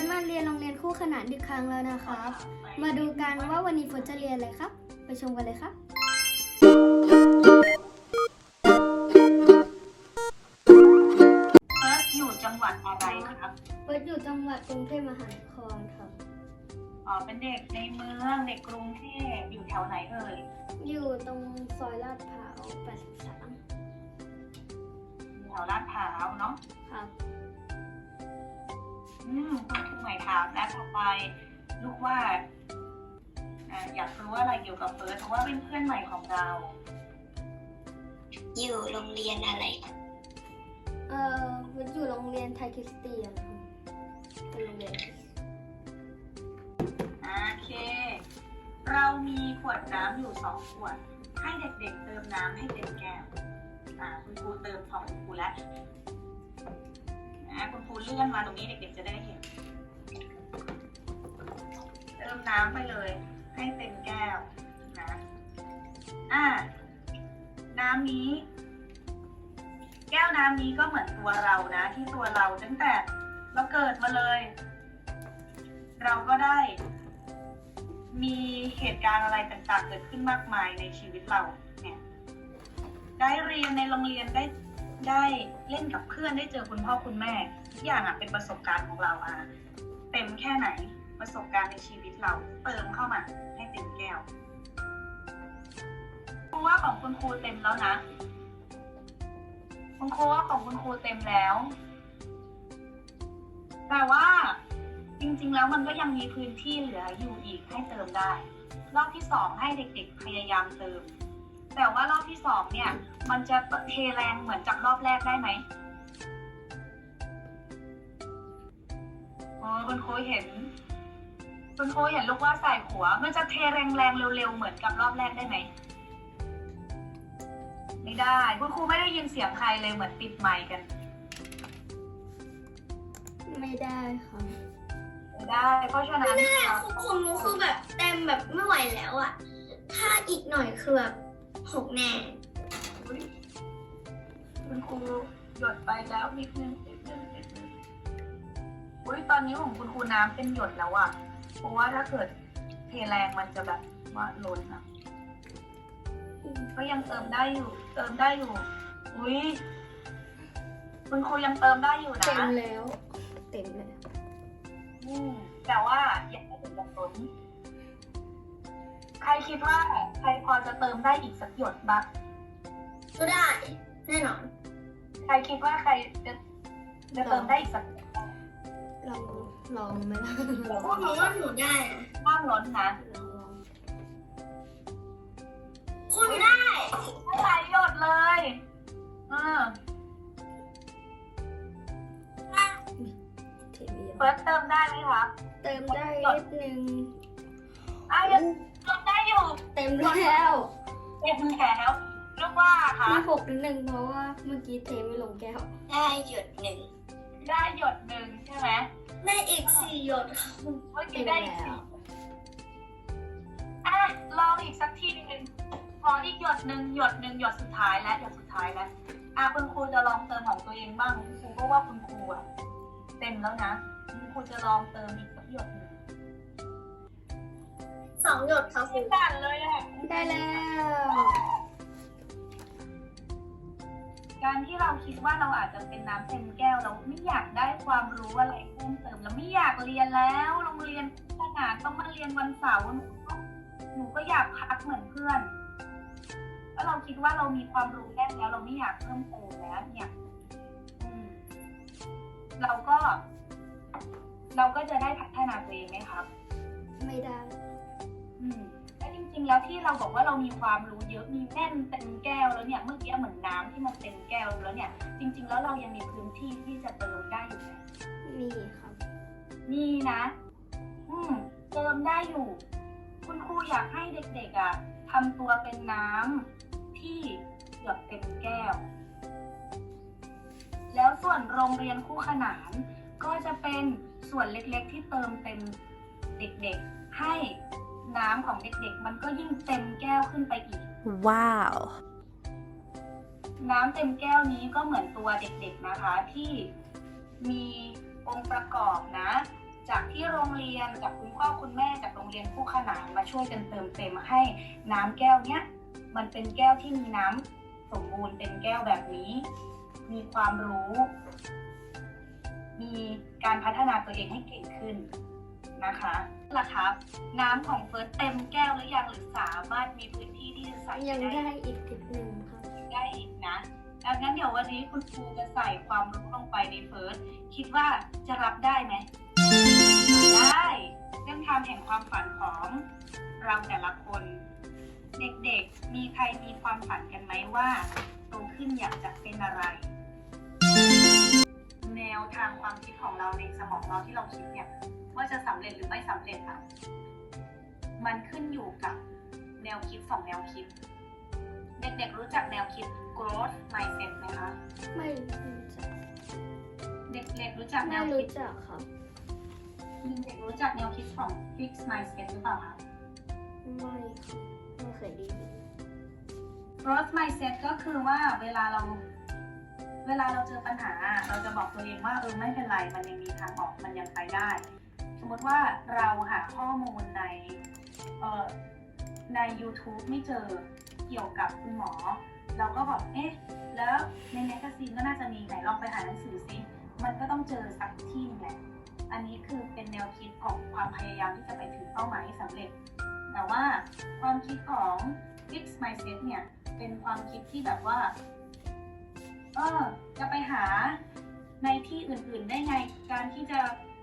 ร์สมาเรียนโรงเรียนคู่ขนานอีกครั้งแล้วนะครับ มาดูกันว่าวันนี้เฟิร์สจะเรียนอะไรครับ ไปชมกันเลยครับ เฟิร์สอยู่จังหวัดอะไรครับเฟิร์สอยู่จังหวัดกรุงเทพมหานครครับ อ๋อเป็นเด็กในเมืองเด็กกรุงเทพอยู่แถวไหนเอ่ย อยู่ตรงซอยลาดพร้าว83อยู่แถวลาดพร้าวเนาะครับ อืมคุณครูใหม่ถามนะต่อไป ลูกว่าอ่า อยากรู้อะไรเกี่ยวกับเฟิร์สเพราะว่าเป็นเพื่อนใหม่ของเรา อยู่โรงเรียนอะไร เอ่อเฟิร์สอยู่โรงเรียนไทยคริสเตียนครับเป็นโรงเรียนคริสโอเค เรามีขวดน้ำอยู่สองขวด ให้เด็กๆเติมน้ำให้เต็มแก้ว อ่า คุณครูเติมของคุณครูแล้ว นะคุณครูเลื่อนมาตรงนี้เด็กๆจะได้เห็น เติมน้ำไปเลย ให้เต็มแก้วนะอ่าน้ำนี้ แก้วน้ำนี้ก็เหมือนตัวเรานะ ที่ตัวเราตั้งแต่เราเกิดมาเลย เราก็ได้ มีเหตุการณ์อะไรต่างๆเกิดขึ้นมากมายในชีวิตเราเนี่ยได้เรียนในโรงเรียนได้ ได้เล่นกับเพื่อนได้เจอคุณพ่อคุณแม่ทุกอย่างอะเป็นประสบการณ์ของเราอะเต็มแค่ไหนประสบการณ์ในชีวิตเราเติมเข้ามาให้เต็มแก้วครูว่าของคุณครูเต็มแล้วนะ คุณครูว่าของคุณครูเต็มแล้ว แต่ว่าจริงๆ แล้วมันก็ยังมีพื้นที่เหลืออยู่อีกให้เติมได้ รอบที่สองให้เด็กๆ พยายามเติม แต่ว่ารอบที่สองเนี่ย มันจะเทแรงเหมือนจากรอบแรกได้ไหมอ๋อคุณครูเห็น คุณครูเห็นลูกว่าใส่หัว มันจะเทแรงๆเร็วๆเหมือนกับรอบแรกได้ไหมไม่ได้ คุณครูไม่ได้ยินเสียงใครเลยเหมือนปิดไมค์กัน ไม่ได้ครับไม่ได้ เพราะฉะนั้นคุณครูรู้คือแบบเต็มแบบไม่ไหวแล้วอะถ้าอีกหน่อยคือแบบ หกแน่อุ๊ยคุณครูหยดไปแล้วนิดนึงนิดนึงนิดนึงอุ้ยตอนนี้ของคุณครูน้ำเป็นหยดแล้วอะเพราะว่าถ้าเกิดเทแรงมันจะแบบว่าล้นอะก็ยังเติมได้อยู่ เติมได้อยู่ อุ้ยคุณครูยังเติมได้อยู่นะ เต็มแล้ว เต็มแล้วอืมแต่ว่าอย่าให้ถึงกับล้น ใครคิดว่าใครพอจะเติมได้อีกสักหยดบ้างก็ได้ แน่นอนใครคิดว่าใครจะจะเติมได้อีกสักหยดบ้างลองลองไหมล่ะพวกหนูว่าหนูได้นะห้ามล้นนะลองลองคุณได้ไม่ไหลหยดเลยเออเทมีเฟิร์สเติมได้ไหมคะเติมได้นิดนึง ต็มแล้วเต็มแล้วลูกว่าค่ะมีหกนิดนึงเพราะว่าเมื่อกี้เทไม่ลงแก้วได้หยดหนึ่งได้หยดหนึ่งใช่ไหมได้อีกสี่หยดค่ะเมื่อเต็กี้มได้แล้อีกสี่วอะลองอีกสักทีหนึงขออีกหยดหนึ่งหยดหนึ่งหยดสุดท้ายแล้วหยดสุดท้ายแล้วอะคุณครูจะลองเติมของตัวเองบ้างคุณครูก็ว่าคุณครูอะเต็มแล้วนะคุณครูจะลองเติมอีกสักหยดหนึ่ง สองหยดค่ะครูไม่ตันเลยอะได้แล้ว การที่เราคิดว่าเราอาจจะเป็นน้ำเต็มแก้วเราไม่อยากได้ความรู้อะไรเพิ่มเติมเราไม่อยากเรียนแล้วโรงเรียนขนาดต้องมาเรียนวันเสาร์หนูก็หนูก็อยากพักเหมือนเพื่อนแล้วเราคิดว่าเรามีความรู้แน่นแล้วเราไม่อยากเพิ่มเติมแล้วเนี่ยอืมเราก็ เราก็จะได้พัฒนาตัวเองไหมครับ ไม่ได้อืม และจริงๆ แล้วที่เราบอกว่าเรามีความรู้เยอะมีแน่นเต็มแก้วแล้วเนี่ยเมื่อกี้เหมือนน้ำที่มันเต็มแก้วแล้วเนี่ย จริง ๆ แล้วเรายังมีพื้นที่ที่จะเติมได้อยู่นะมีครับมีนะ อืมเติมได้อยู่ คุณครูอยากให้เด็กๆอะทำตัวเป็นน้ำที่เกือบเต็มแก้ว แล้วส่วนโรงเรียนคู่ขนานก็จะเป็นส่วนเล็กๆ ที่เติมเต็มเด็กๆ ให้ น้ำของเด็กๆ มันก็ยิ่งเต็มแก้วขึ้นไปอีก Wow. น้ำเต็มแก้วนี้ก็เหมือนตัวเด็กๆนะคะที่มีองค์ประกอบนะ จากที่โรงเรียนกับคุณพ่อคุณแม่จากโรงเรียนคู่ขนานมาช่วยกันเติมเต็มให้น้ำแก้วเนี้ยมันเป็นแก้วที่มีน้ำสมบูรณ์เป็นแก้วแบบนี้ มีความรู้ มีการพัฒนาตัวเองให้เก่งขึ้น นะคะ ล่ะครับน้ำของเฟิร์สเต็มแก้วหรือยังหรือสามารถมีพื้นที่ที่จะใส่ยังได้ได้อีกนิดนึงครับได้อีกนะดังนั้นเดี๋ยววันนี้คุณครูจะใส่ความรู้ลงไปในเฟิร์สคิดว่าจะรับได้ไหมได้เส้นทางแห่งความฝันของเราแต่ละคน เด็กๆ มีใครมีความฝันกันไหมว่าโตขึ้นอยากจะเป็นอะไร ของเราในสมองเราที่เราคิดเนี่ยว่าจะสำเร็จหรือไม่สำเร็จอะมันขึ้นอยู่กับแนวคิดสองแนวคิด เด็กๆรู้จักแนวคิด growth mindset ไหมคะ ไม่รู้จัก เด็กๆรู้จักแนไม่วคิรู้ดจักครับเด็กๆรู้จักแนวคิดของ fixed mindset หรือเปล่าคะไม่ครับไม่เคยได้ยิน growth mindset ก็คือว่าเวลาเรา เวลาเราเจอปัญหา เราจะบอกตัวเองว่าเออไม่เป็นไรมันยังมีทางออกมันยังไปได้ สมมติว่าเราหาข้อมูลในเอ่อใน YouTube ไม่เจอเกี่ยวกับคุณหมอ เราก็บอกเอ๊ะแล้วในแมกกาซีนก็น่าจะมีไหนลองไปหาหนังสือซิมันก็ต้องเจอสักที่นึงแหละอันนี้คือเป็นแนวคิดของความพยายามที่จะไปถึงเป้าหมายให้สำเร็จ แต่ว่าความคิดของ fix mindset เนี่ยเป็นความคิดที่แบบว่า เออจะไปหาในที่อื่น ๆ ได้ไง การที่จะ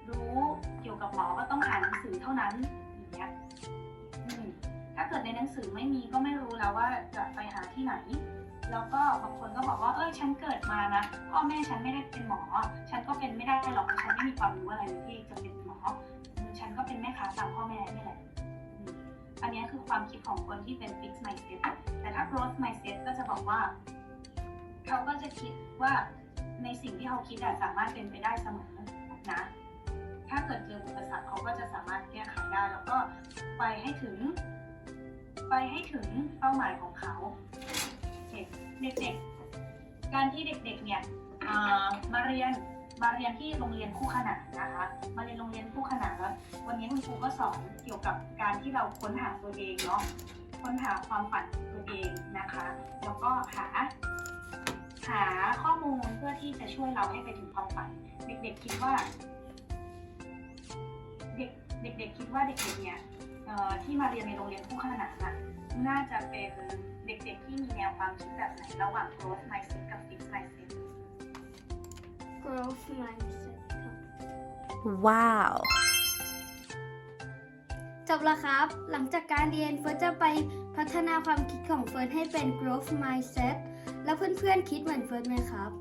รู้เกี่ยวกับหมอก็ต้องอ่านหนังสือเท่านั้นอย่างเงี้ยถ้าเกิดในหนังสือไม่มีก็ไม่รู้แล้วว่าจะไปหาที่ไหน แล้วก็บางคนก็บอกว่าเออฉันเกิดมานะพ่อแม่ฉันไม่ได้เป็นหมอ ฉันก็เป็นไม่ได้หรอกเพราะฉันไม่มีความรู้อะไรที่จะเป็นหมอฉันก็เป็นแม่ค้าตามพ่อแม่นี่แหละอันนี้คือความคิดของคนที่เป็น fix mindset แต่ถ้า growth mindset ก็จะบอกว่า เขาก็จะคิดว่าในสิ่งที่เขาคิดอะสามารถเป็นไปได้เสมอนะ ถ้าเกิดเจออุปสรรคเขาก็จะสามารถแก้ไขได้ แล้วก็ไปให้ถึง ไปให้ถึงเป้าหมายของเขาเด็กๆ การที่เด็กๆ เนี่ยมาเรียนมาเรียนที่โรงเรียนคู่ขนานนะคะ มาเรียนโรงเรียนคู่ขนานแล้ววันนี้คุณครูก็สอนเกี่ยวกับการที่เราค้นหาตัวเองเนาะค้นหาความฝันตัวเองนะคะ แล้วก็หา หาข้อมูลเพื่อที่จะช่วยเราให้ไปถึงความฝัน เด็กๆคิดว่า เด็กเด็กๆคิดว่าเด็กๆเนี่ยที่มาเรียนในโรงเรียนคู่ขนานน่ะน่าจะเป็นเด็กๆที่มีแนวความคิดแบบไหนระหว่าง growth mindset กับ fixed mindset growth mindset ครับ Wow. จบแล้วครับ หลังจากการเรียนเฟิร์สจะไปพัฒนาความคิดของเฟิร์สให้เป็น growth mindset แล้วเพื่อนๆคิดเหมือนเฟิร์สไหมครับ